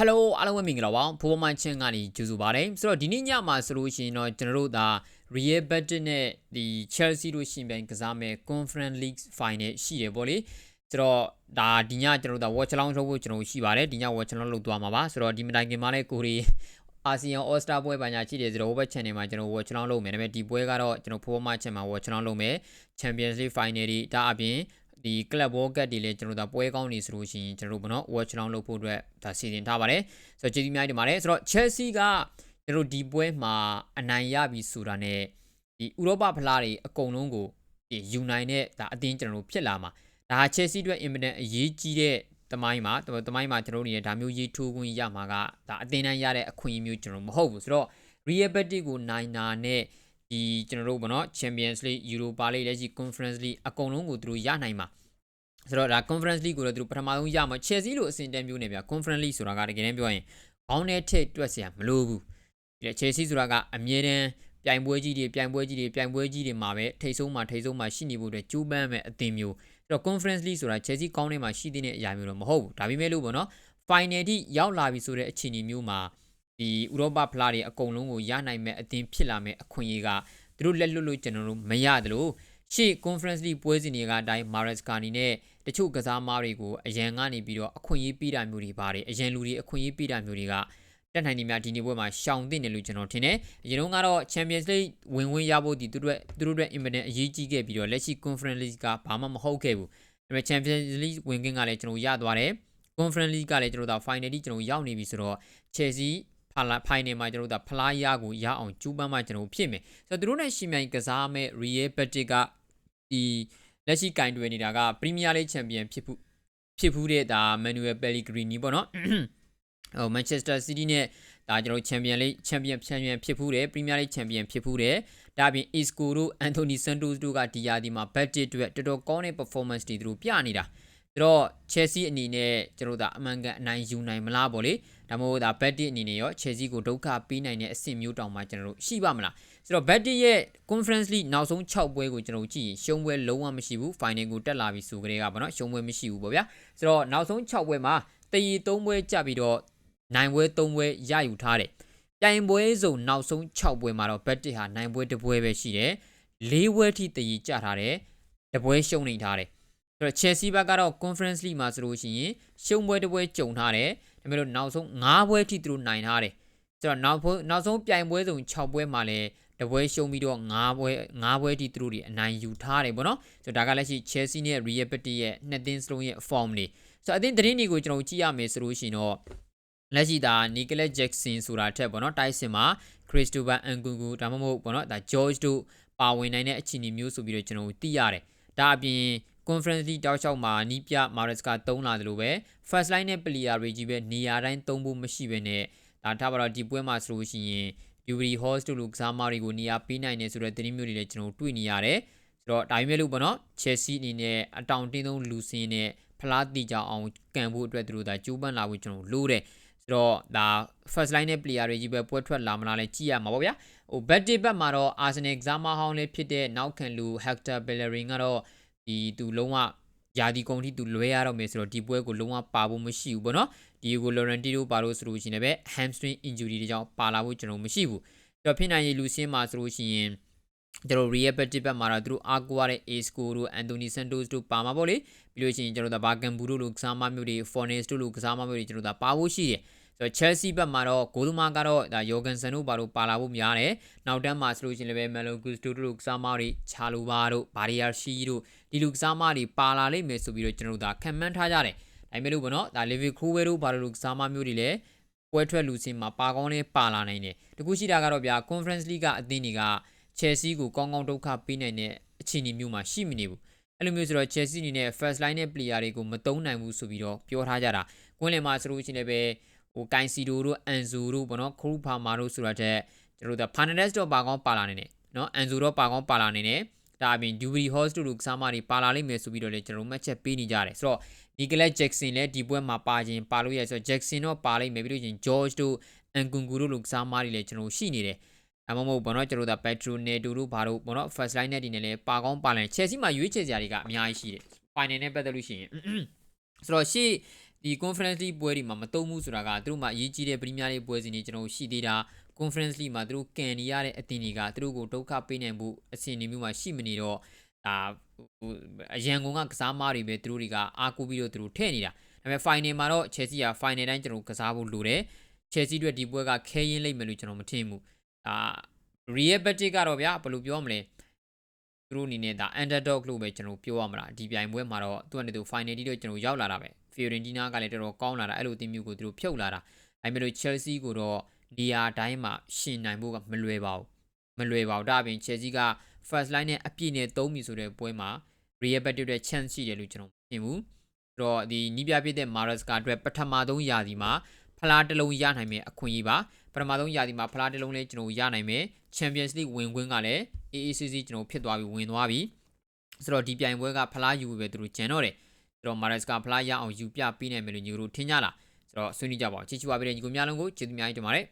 Hello အားလုံးပဲမင်္ဂလာပါဖိုးမန်ချင်းကနေကြိုဆိုပါတယ်ဆိုတော့ဒီနေ့ညမှာဆိုလို့ရှိရင်တော့ကျွန်တော်တို့ဒါ Real Betis နဲ့ဒီ Chelsea တို့ရှင်ပြိုင်ကစားမဲ့ Conference League Final ရှိတယ်ပေါ့လေဆိုတော့ဒါဒီညကျွန်တော်တို့ဒါ watch along လုပ်ဖို့ကျွန်တော်ရှိပါတယ်ဒီည watch along လုပ်သွားမှာပါဆိုတော့ဒီမတိုင်ခင်မှာလည်းကိုရီအာဆီယံ All Star ပွဲပညာရှိတယ်ဆိုတော့ over channel မှာကျွန်တော် watch along လုပ်မယ်ဒါပေမဲ့ဒီပွဲကတော့ကျွန်တော်ဖိုးမန်ချင်းမှာ watch along လုပ်မယ် Champions League Final တွေဒါအပြင် ဒီ club world cup တွေလည်းကျွန်တော်တို့ဒါပွဲကောင်းနေဆိုလို့ရှိရင်ကျွန်တော်တို့ဘောနော် watch down လုပ်ဖို့အတွက်ဒါစီစဉ်ထားပါတယ်ဆိုတော့ကျေးဇူးများတင်ပါတယ်ဆိုတော့ Chelsea ကကျွန်တော်ဒီပွဲမှာအနိုင်ရပြီဆိုတာနဲ့ဒီဥရောပဖလားတွေအကုန်လုံးကိုဒီယူနိုင်တဲ့ဒါအသင်းကျွန်တော်တို့ဖြစ်လာမှာဒါ Chelsea အတွက် impact အရေးကြီးတဲ့တမိုင်းမှာတမိုင်းမှာကျွန်တော်တို့နေဒါမျိုးရေးထိုးခွင့်ရမှာကဒါအသင်းတိုင်းရတဲ့အခွင့်အရေးမျိုးကျွန်တော်မဟုတ်ဘူးဆိုတော့ Real Betis ကိုနိုင်တာနဲ့ ဒီကျွန်တော်တို့ဘောနော် Champions League Europa League လက်ရှိ Conference League အကုန်လုံးကိုသူတို့ရနိုင်မှာဆိုတော့ဒါ Conference League ကိုလည်းသူတို့ပထမဆုံးရမှာ Chelsea လိုအဆင့်တန်းမျိုးနေဗျာ Conference League ဆိုတာကတကယ်တမ်းပြောရင်ခေါင်းနဲ့ထိတ်တွက်စရာမလိုဘူးဒီ Chelsea ဆိုတာကအမြဲတမ်းပြိုင်ပွဲကြီးတွေပြိုင်ပွဲကြီးတွေပြိုင်ပွဲကြီးတွေမှာပဲထိတ်ဆုံးမှာထိတ်ဆုံးမှာရှိနေဖို့အတွက်ကြိုးပမ်းမဲ့အသင်းမျိုးအဲ့တော့ Conference League ဆိုတာ Chelsea ကောင်းထဲမှာရှိတဲ့အရာမျိုးတော့မဟုတ်ဘူးဒါပေမဲ့လို့ပေါ့နော် Final ထိရောက်လာပြီဆိုတဲ့အခြေအနေမျိုးမှာ ဒီဥရောပဖလားတွေအကုန်လုံးကိုရနိုင်မဲ့အသင်းဖြစ်လာမဲ့အခွင့်အရေးကသူတို့လက်လွတ်လို့ကျွန်တော်တို့မရတယ်လို့ရှေ့ Conference League ပွဲစဉ်တွေကအတိုင်း Marescani နဲ့တချို့ကစားမားတွေကိုအရန်ကနေပြီးတော့အခွင့်အရေးပေးတာမျိုးတွေပါတယ်အရန်လူတွေအခွင့်အရေးပေးတာမျိုးတွေကတက်နိုင်နေများဒီနေ့ပွဲမှာရှောင်သိနေလို့ကျွန်တော်ထင်တယ်အရင်ကတော့ Champions League ဝင်ဝင်ရဖို့ဒီသူတို့သူတို့အတွက် impact အရေးကြီးခဲ့ပြီးတော့လက်ရှိ Conference League ကဘာမှမဟုတ်ခဲ့ဘူးဒါပေမဲ့ Champions League ဝင်ခွင့်ကလည်းကျွန်တော်ရသွားတယ် Conference League ကလည်းကျွန်တော်တို့ final ထိကျွန်တော်ရောက်နေပြီဆိုတော့ Chelsea ဖလာဖိုင်နယ်မှာကျွန်တော်တို့ဖလားရကိုရအောင်ကျူးပန်းမှကျွန်တော်ဖြစ်မယ်ဆိုတော့သူတို့နဲ့ရှင်မြိုင်ကစားမဲ့ Real Betis ကဒီလက်ရှိကင်တွယ်နေတာက Premier League Champion ဖြစ်ဖို့ဖြစ်ဖူးတဲ့ဒါ Manuel Pellegrini ပေါ့နော်ဟို Manchester City နဲ့ဒါကျွန်တော် Champion League Champion Champion ဖြစ်ဖူးတယ် Premier League Champion ဖြစ်ဖူးတယ်ဒါပြင် Isco တို့ Anthony Santos တို့ကဒီယာဒီမှာ Betis အတွက်တော်တော်ကောင်းတဲ့ performance တွေသူတို့ပြနေတာဆိုတော့ Chelsea အနေနဲ့ကျွန်တော်တို့ဒါအမှန်ကန်အနိုင်ယူနိုင်မလားပေါ့လေ ဒါမှမဟုတ်ဒါ Betis အနေနဲ့ရော Chelsea ကိုဒုက္ခပေးနိုင်တဲ့အဆင့်မျိုးတောင်မှကျွန်တော်တို့ရှိပါမလားဆိုတော့ Betis ရဲ့ Conference League နောက်ဆုံး6ပွဲကိုကျွန်တော်ကြည့်ရင်ရှုံးပွဲလုံးဝမရှိဘူး Final ကိုတက်လာပြီဆိုကြတဲ့ကပေါ့နော်ရှုံးပွဲမရှိဘူးပေါ့ဗျာဆိုတော့နောက်ဆုံး6ပွဲမှာတရီ3ပွဲကြပြီးတော့နိုင်ပွဲ3ပွဲရယူထားတယ်ပြိုင်ပွဲစုံနောက်ဆုံး6ပွဲမှာတော့ Betis ဟာနိုင်ပွဲ1ပွဲပဲရှိတယ်၄ပွဲထိတရီကြထားတယ်တပွဲရှုံးနေထားတယ်ဆိုတော့ Chelsea ဘက်ကတော့ Conference League မှာဆိုလို့ရှိရင်ရှုံးပွဲတစ်ပွဲကြုံထားတယ် ဒါပေမဲ့လို့နောက်ဆုံး9ပွဲထိသူတို့နိုင်ထားတယ်ဆိုတော့နောက်နောက်ဆုံးပြိုင်ပွဲစုံ6ပွဲမှာလည်းတပွဲရှုံးပြီးတော့9ပွဲ9ပွဲထိသူတို့တွေအနိုင်ယူထားတယ်ပေါ့နော်ဆိုတော့ဒါကလည်းရှိ Chelsea နဲ့ Real Betis ရဲ့နှစ်သင်းစလုံးရဲ့ form တွေဆိုတော့အသင်းသတင်းတွေကိုကျွန်တော်ကြည့်ရမယ်ဆိုလို့ရှိရင်တော့လက်ရှိဒါ Nicholas Jackson ဆိုတာထက်ပေါ့နော်တိုက်စင်မှာ Christopher Nkunku ဒါမှမဟုတ်ပေါ့နော်ဒါ George တို့ပါဝင်နိုင်တဲ့အခြေအနေမျိုးဆိုပြီးတော့ကျွန်တော်သိရတယ်ဒါအပြင် conference league တောက်လျှောက်မှာနီးပြ Maresca သုံးလာတယ်လို့ပဲ first line နဲ့ player တွေကြီးပဲနေရာတိုင်းသုံးဖို့မရှိဘဲနဲ့ဒါထားပါတော့ဒီပွဲမှာဆိုလို့ရှိရင် Yuri Host တို့လူကစားမတွေကိုနေရာပေးနိုင်တယ်ဆိုတဲ့သတင်းမျိုးတွေလည်းကျွန်တော်တွေ့နေရတယ်ဆိုတော့ဒါပေမဲ့လို့ပေါ့နော် Chelsea အနေနဲ့အတောင်တင်းဆုံးလူစင်းနဲ့ဖလားတီကြအောင်ကန်ဖို့အတွက်သူတို့ဒါကြိုးပမ်းလာဖို့ကျွန်တော်လိုတယ်ဆိုတော့ဒါ first line နဲ့ player တွေကြီးပဲပွဲထွက်လာမလားလဲကြည့်ရမှာပေါ့ဗျာဟို bet day bet မှာတော့ Arsenal ကစားမဟောင်းလေးဖြစ်တဲ့နောက်ခံလူ Hector Bellerin ကတော့ ဒီသူလုံးဝယာဒီကုံထိသူလွဲရတော့မယ်ဆိုတော့ဒီပွဲကိုလုံးဝပါဖို့မရှိဘူးပေါ့နော်ဒီကိုလိုရန်တီတို့ပါလို့ဆိုလို့ရှိရင်လည်း hamstring injury တွေကြောင့်ပါလာဖို့ကျွန်တော်မရှိဘူးအဲ့တော့ဖြစ်နိုင်ရည်လူစင်းမှာဆိုလို့ရှိရင်ကျွန်တော် Real Betis ဘက်မှာတော့သူတို့အားကိုးရတဲ့ Isco တို့ Anthony Santos တို့ပါမှာပေါ့လေပြီးလို့ရှိရင်ကျွန်တော်တို့ဘာကန်ဘူတို့လိုကစားမမျိုးတွေ Fornes တို့လိုကစားမမျိုးတွေကျွန်တော်တို့ပါဖို့ရှိတယ် ဆိုတော့ Chelsea ဘက်မှာတော့ဂိုးသမားကတော့ဒါ Jorgensen တို့ဘာလို့ပါလာဖို့များတယ်နောက်တန်းမှာဆိုလို့ရှိရင်လည်း Malo Gusto တို့ကစားမတွေ Chalobah တို့ Barrier Shi တို့ဒီလူကစားမတွေပါလာလိမ့်မယ်ဆိုပြီးတော့ကျွန်တော်တို့ဒါခံမှန်းထားကြတယ်ဒါပေမဲ့လို့ပေါ့နော်ဒါ Liverpool တို့ဘာလို့ကစားမမျိုးတွေလည်းပွဲထွက်လူစင်းမှာပါကောင်းလေးပါလာနိုင်တယ်တကူရှိတာကတော့ဗျာ Conference League ကအသင်းတွေက Chelsea ကိုကောင်းကောင်းဒုက္ခပေးနိုင်တဲ့အခြေအနေမျိုးမှာရှိမနေဘူးအဲ့လိုမျိုးဆိုတော့ Chelsea အနေနဲ့ first line နဲ့ player တွေကိုမတုံးနိုင်ဘူးဆိုပြီးတော့ပြောထားကြတာကွင်းလယ်မှာဆိုလို့ရှိရင်လည်းပဲ ဟိုကိုင်စီဒိုတို့အန်ဇူတို့ပေါ့နော်ခရူဖာမာတို့ဆိုတာတဲ့ကျွန်တော်တို့ဖာနန်ဒက်စ်တော့ပါကောင်းပါလာနေတယ်နော်အန်ဇူတော့ပါကောင်းပါလာနေတယ်ဒါအပြင်ဒူဘရီဟော့စ်တို့လူကစားမတွေပါလာလိမ့်မယ်ဆိုပြီးတော့လည်းကျွန်တော်မှတ်ချက်ပေးနေကြတယ်ဆိုတော့နီကလက်ဂျက်ဆန်လည်းဒီပွဲမှာပါခြင်းပါလို့ရဆိုတော့ဂျက်ဆန်တော့ပါလိမ့်မယ်ပြီးလို့ချင်းဂျော့ဂျ်တို့အန်ကွန်ကူတို့လူကစားမတွေလည်းကျွန်တော်ရှိနေတယ်အမမဟုတ်ဘောနော်ကျွန်တော်တို့ပက်ထရိုနယ်တူတို့ဘာတို့ဘောနော် first line နဲ့ဒီနဲ့လည်းပါကောင်းပါလာတယ် Chelsea မှာရွေးချယ်စရာတွေကအများကြီးရှိတယ် final နဲ့ပတ်သက်လို့ရှိရင်ဆိုတော့ရှေ့ ဒီ conference league ပွဲတွေမှာမတုံးဘူးဆိုတာကသူတို့မှာအရေးကြီးတဲ့ပရီးမီးယားလိပွဲစဉ်တွေကျွန်တော်တို့ရှိသေးတာ conference league မှာသူတို့ကန်နေရတဲ့အသင်းတွေကသူတို့ကိုဒုက္ခပေးနိုင်မှုအဆင့်အမျိုးမှာရှိမနေတော့ဒါဟိုအရန်ကုန်ကကစားမားတွေပဲသူတို့တွေကအားကိုးပြီးတော့သူတို့ထည့်နေတာဒါပေမဲ့ final မှာတော့ Chelsea က final တိုင်းကျွန်တော်တို့ကစားဖို့လိုတယ် Chelsea အတွက်ဒီပွဲကခဲရင်လိမ့်မယ်လို့ကျွန်တော်မထင်ဘူးဒါ Real Betis ကတော့ဗျာဘယ်လိုပြောမလဲသူတို့အနေနဲ့ဒါ underdog လို့ပဲကျွန်တော်ပြောရမှာလားဒီပြိုင်ပွဲမှာတော့သူကနေသူ final တိတော့ကျွန်တော်ရောက်လာတာပဲ Fiorentina ကလည်းတော်တော်ကောင်းလာတာအဲ့လိုအသင်းမျိုးကိုသူတို့ဖြုတ်လာတာအဲ့မဲ့လို့ Chelsea ကိုတော့နေရာတိုင်းမှာရှင်နိုင်ဖို့ကမလွယ်ပါဘူးမလွယ်ပါဘူးဒါအပြင် Chelsea က first line နဲ့အပြည့်နဲ့သုံးပြီဆိုတဲ့ပွဲမှာ Real Betis အတွက် chance ရှိတယ်လို့ကျွန်တော်မထင်ဘူးဆိုတော့ဒီနီးပြပြတဲ့ Maresca အတွက်ပထမဆုံးရာသီမှာဖလားတစ်လုံးရနိုင်မယ်အခွင့်အရေးပါပထမဆုံးရာသီမှာဖလားတစ်လုံးလည်းကျွန်တော်ရနိုင်မယ် Champions League ဝင်ခွင့်ကလည်း AACC ကျွန်တော်ဖြစ်သွားပြီဝင်သွားပြီဆိုတော့ဒီပြိုင်ပွဲကဖလားယူပဲသူတို့ကျန်တော့တယ် ဆိုတော့ Maresca ဖလားရအောင်ယူပြပေးနိုင်မယ်လို့ညီတို့ထင်ကြလားဆိုတော့ဆွေးနွေးကြပါဦးချစ်ချူပါပေးတဲ့ညီကိုများလုံးကိုကျေးဇူးများကြီးတင်ပါတယ်